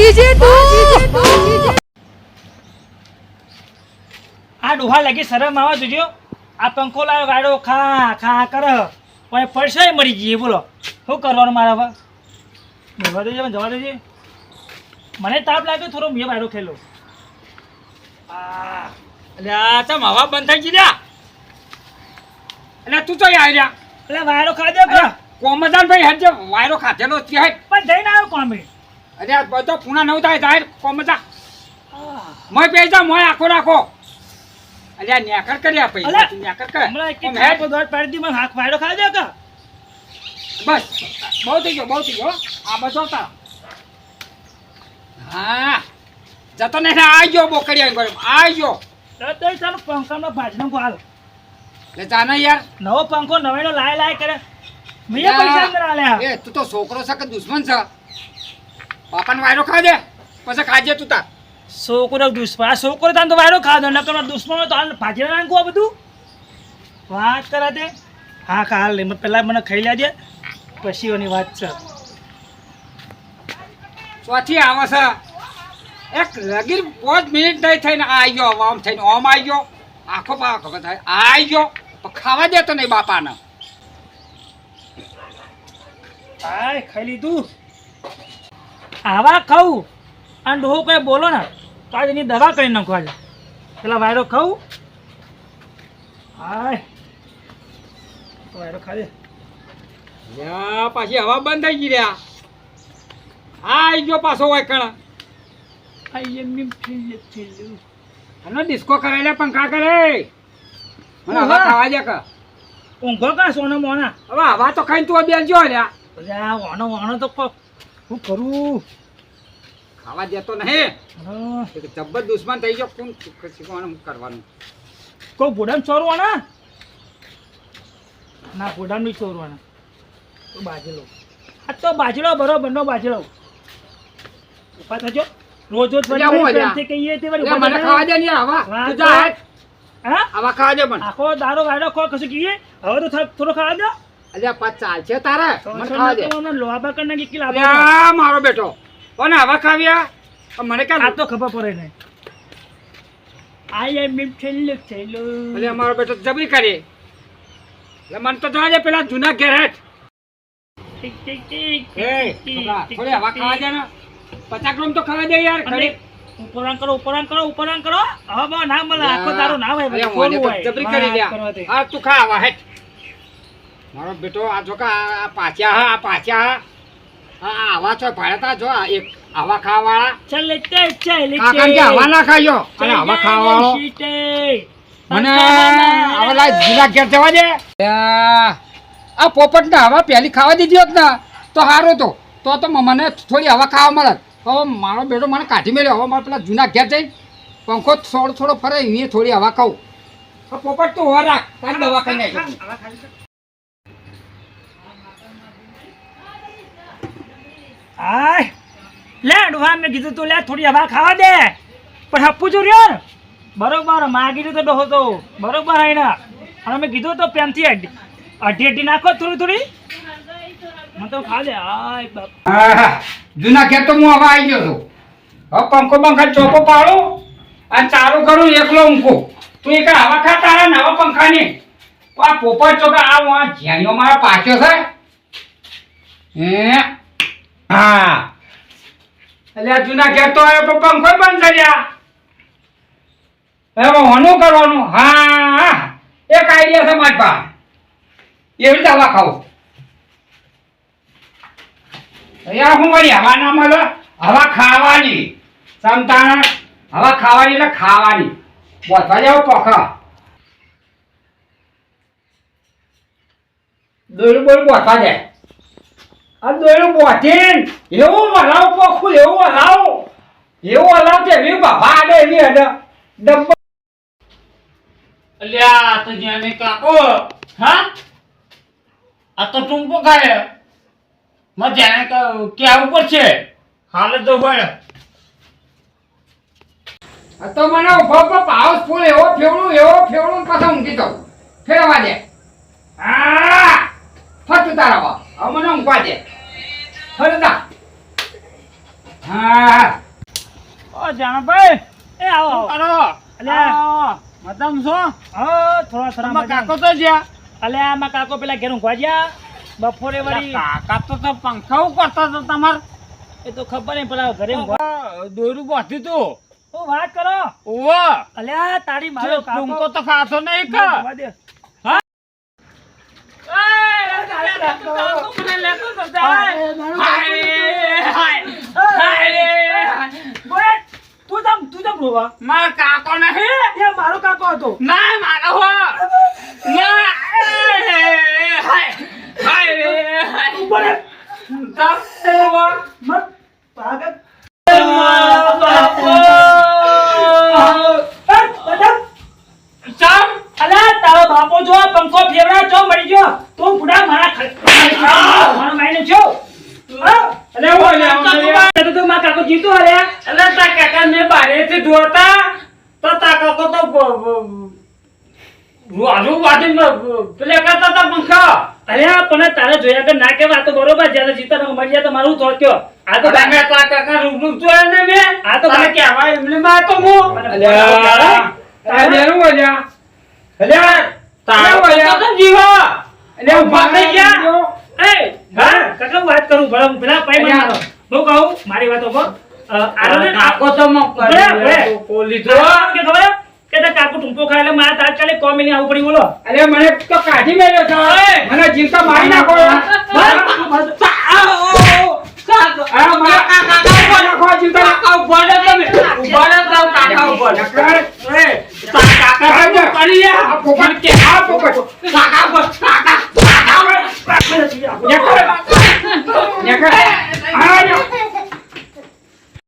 GJ તું. આ ડુહા લાગી શરમ આવે જોજો. આ પંખો લાવ્યો ગાડો ખા ખા કરે. પણ પૈસા મરી જઈએ બોલો. શું કરવાનું મારા હવે જવા દેજે મને જવા દેજે. મને તાપ લાગ્યો થોડો મેં વાયરો ખેલો. આ ચમ હવા બંધ થઈ ગઈ લ્યા. એટલે તું તો આવી રહ્યા એટલે વાયરો ખાધો કોમદાન ભાઈ હેડ જે વાયરો ખાધેલો છે. પણ જઈને આવ્યો કોમે? અરે આ બધો પૂણા નવ થાય જાહેર કોમતા મોય પૈસા મોય આખો રાખો. અરે આ નેકર કરી આ તું નેકર કર. હમણાં એક. પર દોડ પાડી દી મને હાથ વાયરો ખાઈ દો કે. બસ બહુ થઈ ગયો બહુ થઈ ગયો આ બસો તા હા જતો ને આ ગયો બોકડી આવી ગયો આ ગયો. તો ચાલો પંખાનો ભાજનો ગાલ લે જાના યાર. નવો પંખો નવેનો લાય લાય કરે. મેં પૈસા અંદર આલ્યા. એ તું તો છોકરો છે કે દુશ્મન છે? બાપાને વાયરો ખા દે. પછી ખાજે તું તાર. છોકરો દુશ્મન આ છોકરો તાન તો વાયરો ખાધો નકર દુશ્મનો તો હાલ ભાજી નાખું આ બધું. વાત કરે તે હા ખા હાલ લે પહેલાં મને ખાઈ લેજે પછીઓની વાત છે. ચોથી આવે છે. એક લગીર પાંચ મિનિટ નહીં થઈને આ આવી ગયો આમ થઈને આમ આવી ગયો. આખો પાક થાય. આ આવી ગયો. પણ ખાવા દેતો નહીં બાપાને. હાય ખાઈ લીધું. આવા ખાવું અને ડોહો કોઈ બોલો ને તો આજે એની દવા કરી નાખો આજે. પેલા વાયરો ખાવું હાય. વાયરો ખાજે પાછી હવા બંધ થઈ ગઈ રહ્યા આ આવી ગયો પાછો હોય કણા આઈ એમ ફીલ ફીલ આનો ડિસ્કો કરાયેલા પંખા કરે. મને હવા. ખાવા દે કે. ઊંઘો કા સોનો મોના? હવે હવા તો ખાઈને તું બેન જો લ્યા. ઓનો વાણો તો શું કરું? ખાવા દેતો નહીં. જબ્બર દુશ્મન થઈ ગયો. કોણ શીખવાનું કરવાનું? કોઈ બુડામ ચોરવાના? ના બુડામ નહીં ચોરવાના. તો બાજલો. આ તો બાજલો બરોબર નો બાજલો. ઊભા થજો. રોજ રોજ અલ્યા? કહીએ તે વળી મને ખાવા દે નહીં આવા. તું જા. હા? આવા ખાવા દે મને. આખો દારો વાડો ખો કશું કહીએ? હવે તો થોડો ખાવા દો. અલ્યા પાછ ચાલશે તારે. મને ખાવા દે. લોહાબા કરી નાખી કે અલ્યા મારો બેટો. કોને હવા ખાવ્યા? પણ મને આ તો ખબર પડે નહીં આઈ એમ એમ છેલ્લું છેલ્લું અલ્યા મારો બેટો જબરી કરી. એટલે મને તો જવા દે પેલા જૂના હેઠ ટીક ટીક ટીક એ થોડી હવા ખાવા દે ને. ગ્રામ તો ખાવા દે યાર ખરી ઉપરાણ કરો ઉપરાંગ કરો ઉપરાંગ કરો. હવે ના મળે. આખો તારો ના હોય. જબરી કરી દે. તું ખા હેઠ. મારો બેટો આ જો આ પાછા હા આ પાછા હા. આવા છો ભાડતા જો એક આવા ખાવાળા ચાલે તે ચાલે કાકા કે હવા ના ખાયો અને આવા ખાવાળો મને હવે લાય ઘેર જવા દે. આ પોપટ ને હવા પહેલી ખાવા દીધી હોત ને તો સારું તો. તો તો મને થોડી હવા ખાવા મળે હવે મારો બેટો મને કાઢી મેળ્યો હવે મારે પેલા જૂના ઘેર જઈ પંખો થોડો થોડો ફરે એ થોડી હવા ખાઉં. પોપટ તો હવા રાખ. તારી દવા ખાઈ નાખી. આય, લે ડોહા, મેં કીધું તું, લે, થોડી હવા ખાવા દે. પણ હપ્પુ જો રહ્યો ને? બરોબર, માગી દીધો ડોહો તો. બરોબર આઈને અને મેં કીધું તો પ્રેમથી અઢી અઢી નાખો થોડી થોડી. મને તો ખા દે. આય બાપ. જૂના ઘેર તો હું હવે આવી ગયો છું. હવે પંખો પંખા ચોખ્ખો પાડું. અને ચાલુ કરું, એકલો ઊંઘું. તું એક હવા ખા તારા નવા પંખાની. આ પોપટ ચોકા આ હું આ મારા પાછો છે. હા? એટલે જૂના ઘેર તો હવે પંખો બંધ કર્યા. હવે હોનું કરવાનું? હા એક આઈડિયા છે મારી પાસે. એવી હવા ખાવું. યાર હું વળી હવા ના મળે? હવા ખાવાની. સમતાણ હવા ખાવાની એટલે ખાવાની. બોધવા જાવ પોખા. દોયડું બોલ બોધવા જાય. આ દોયડું બોધીન. એવું હલાવ પોખું એવું હલાવ એવું હલાવ છે એવી બાબા આડે એવી હડે ડબ્બા અલ્યા તો જ્યાં કાકો. હા? આ તો ટૂંકો ખાયમાં જાણે ક્યાં ઉપર છે? હાલ તો બળ આ તો મને ઊભો ઊભો પાઉસ ફૂલ એવો ફેવડું એવો ફેવડું પાછો ઊંઘી જાઉં. ફેરવા દે. આ! ફટ તારા બા હવે મને ઊંઘવા દે. ફરતા હા. ઓ જાણભાઈ એ આવો આવો. અલ્યા. મતમ છો હા થોડા થોડા કાકો તો જ્યાં. અલ્યા આમાં કાકો પેલા ઘેર ઊંઘવા ગયા બપોરે વળી કાકા તો તો પંખા કરતા તો તમાર? એ તો ખબર નહીં પેલા ઘરે ઊંઘવા દોરું બાંધ્યું તું. હું વાત કરો? ઓવો અલ્યા તારી મારો કાકો તો ખાતો નહીં કે ઊંઘવા દે. બોલ, તું તમ તું તમ રોવા તારો બાપો જો પંખો ફેરવા જો મળી ગયો તું બુડા મારા ખ- મારો માઈને છો હા? અલે હું અલ્યા તો તું મારા કાકો જીતો અલ્યા એટલે તા કાકા મેં બારેથી જોતા તો તા કાકો તો બ- બ- આજુ પેલે કરતા હતા પંખા અલ્યા પણ તારે જોયા કે ના કેવા આ તો બરોબર જ્યારે જીતા તો મરી જાય તો મારું થોક્યો આ તો તમે તા કાકા રૂબરૂ જોયા ને મે. આ તો મને કહેવાય એમને માં તો હું. અલ્યા આ મેરું અલ્યા અલ્યા તારો અલ્યા, તો જીવા. અલ્યા ઊભા થઈ ગયા. એ હા? કાકા વાત કરું ભલા ભલા પાઈ માં મારો હું કહું મારી વાતો ઉપર આરોને કાકો તો મો. પોલી જો કે ખબર? કે તાર કાકુ ટુંપો ખાય એટલે મારા તાત્કાલિક આવું પડી બોલો. અરે મને તો કાઢી મેલ્યો છે. મને જીવતો મારી નાખો કાકા